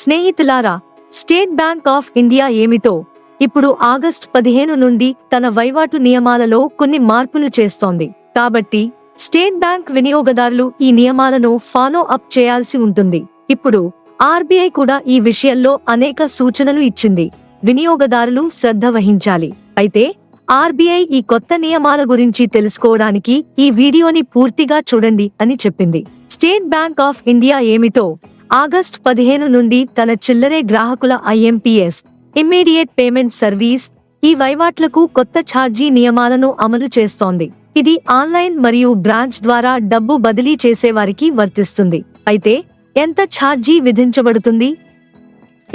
స్నేహితులారా state Bank of India ఏమిటో ఇప్పుడు ఆగస్ట్ పదిహేను నుండి తన వైవాటు నియమాలలో కొన్ని మార్పులు చేస్తోంది. కాబట్టి స్టేట్ బ్యాంక్ వినియోగదారులు ఈ నియమాలను ఫాలో అప్ చేయాల్సి ఉంటుంది. ఇప్పుడు ఆర్బీఐ కూడా ఈ విషయంలో అనేక సూచనలు ఇచ్చింది. వినియోగదారులు శ్రద్ధ వహించాలి. అయితే ఆర్బీఐ ఈ కొత్త నియమాల గురించి తెలుసుకోవడానికి ఈ వీడియోని పూర్తిగా చూడండి అని చెప్పింది. స్టేట్ బ్యాంక్ ఆఫ్ ఇండియా ఏమిటో ఆగస్ట్ పదిహేను నుండి తన చిల్లరే గ్రాహకుల ఐఎంపీఎస్ ఇమ్మీడియట్ పేమెంట్ సర్వీస్ ఈ వైవాట్లకు కొత్త ఛార్జీ నియమాలను అమలు చేస్తోంది. ఇది ఆన్లైన్ మరియు బ్రాంచ్ ద్వారా డబ్బు బదిలీ చేసేవారికి వర్తిస్తుంది. అయితే ఎంత ఛార్జీ విధించబడుతుంది?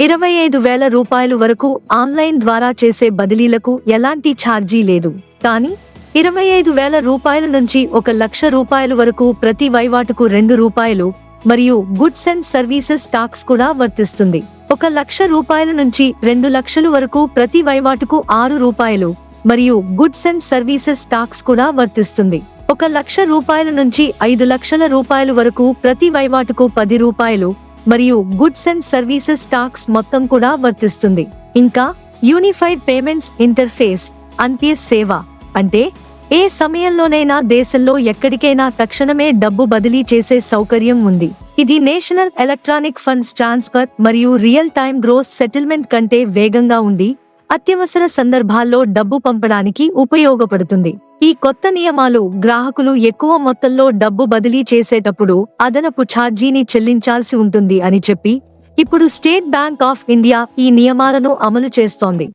ఇరవై ఐదు వేల రూపాయలు వరకు ఆన్లైన్ ద్వారా చేసే బదిలీలకు ఎలాంటి ఛార్జీ లేదు. కానీ ఇరవై ఐదు వేల రూపాయల నుంచి ఒక లక్ష రూపాయల వరకు ప్రతి వైవాటుకు రెండు రూపాయలు మరియు గుడ్స్ అండ్ సర్వీసెస్ టాక్స్ కూడా వర్తిస్తుంది. ఒక లక్ష రూపాయల నుంచి రెండు లక్షలు వరకు ప్రతి వైవాటుకు ఆరు రూపాయలు మరియు గుడ్స్ అండ్ సర్వీసెస్ టాక్స్ కూడా వర్తిస్తుంది. ఒక లక్ష రూపాయల నుంచి ఐదు లక్షల రూపాయలు వరకు ప్రతి వైవాటుకు పది రూపాయలు మరియు గుడ్స్ అండ్ సర్వీసెస్ టాక్స్ మొత్తం కూడా వర్తిస్తుంది. ఇంకా యూనిఫైడ్ పేమెంట్స్ ఇంటర్ఫేస్ అన్పిఎస్ సేవ అంటే ఏ సమయంలోనైనా దేశంలో ఎక్కడికైనా తక్షణమే డబ్బు బదిలీ చేసే సౌకర్యం ఉంది. ఇది నేషనల్ ఎలక్ట్రానిక్ ఫండ్స్ ట్రాన్స్ఫర్ మరియు రియల్ టైమ్ గ్రోస్ సెటిల్మెంట్ కంటే వేగంగా ఉండి అత్యవసర సందర్భాల్లో డబ్బు పంపడానికి ఉపయోగపడుతుంది. ఈ కొత్త నియమాలు గ్రాహకులు ఎక్కువ మొత్తంలో డబ్బు బదిలీ చేసేటప్పుడు అదనపు ఛార్జీని చెల్లించాల్సి ఉంటుంది అని చెప్పి ఇప్పుడు స్టేట్ బ్యాంక్ ఆఫ్ ఇండియా ఈ నియమాలను అమలు చేస్తోంది.